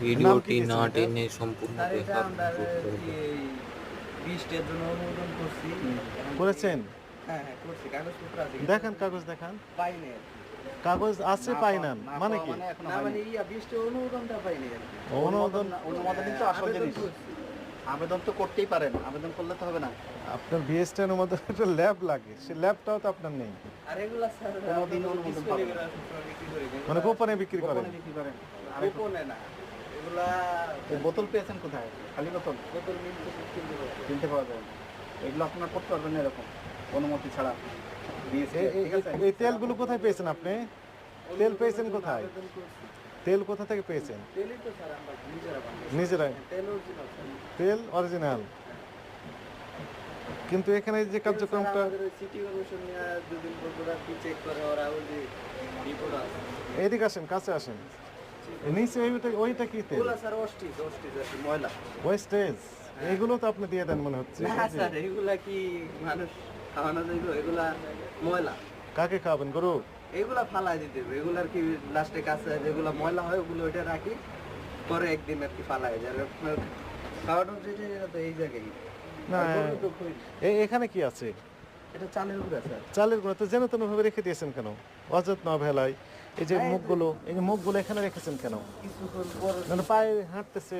ভিডিওটি না টেনে সম্পূর্ণ দেখার বৃষ্টির জন্য অনুমোদন করছি। করেছেন? হ্যাঁ হ্যাঁ করছি। কাগজপত্র আছে দেখান কাগজ দেখান। পাইনি কাগজ আছে পাই না মানে কি? না মানে ইয়া বৃষ্টির অনুমোদনটা পাইনি অনুমোদন অনুমোদন তো আসল আবেদন জিনিস। আবেদন তো করতেই পারেন। আবেদন করলে তো হবে না। আপনার বিএসটি অনুমোদন একটা ল্যাব লাগে। সে ল্যাবটাও তো আপনার নেই। আর এগুলা স্যার অনুমোদন না। মানে গোপনে বিক্রি করেন। গোপনে বিক্রি করেন। গোপনে না। এগুলা বোতল পেয়েছেন কোথায়? খালি বোতল? বোতল কিনতে কিনতে পাওয়া যায়। এগুলো আপনার করতে পারবেন এরকম। অনুমতি ছাড়া। দিয়েছে এই তেলগুলো কোথায় পেয়েছেন আপনি? তেল পেয়েছেন কোথায়? তেল কোথা থেকে পেয়েছেন? তেলই তো স্যার আমরা নিজেরা বানাই। নিজেরাই। তেল অরিজিনাল কিন্তু এখানে যে কার্যক্রমটা এদিকে আসেন কাছে আসেন। নিচে ওইটা ওইটা কি তেল? স্যার অস্টিজ অস্টিজ আছে ময়লা। ওয়েস্টেজ। এগুলো তো আপনি দিয়ে দেন মনে হচ্ছে না স্যার এগুলা কি মানুষ খাওয়ানো যাইব এগুলা ময়লা। কাকে খাওয়াবেন গরু? এগুলা ফালাই দিতে হবে। এগুলার কি লাস্টে কাছে যেগুলা ময়লা হয় ওগুলো ওইটা রাখি পরে একদিন আর কি ফালাই যায় আপনার খাওয়ানোর যেটা তো এই জায়গায়। না এখানে কি আছে? এটা চালের গুঁড়া স্যার। চালের গুঁড়া তো যেন তেন ভাবে রেখে দিয়েছেন কেন? অযত্ন অবহেলায়। এই যে মুখগুলো এই যে মুখগুলো এখানে রেখেছেন কেন? মানে পায়ে হাঁটতেছে।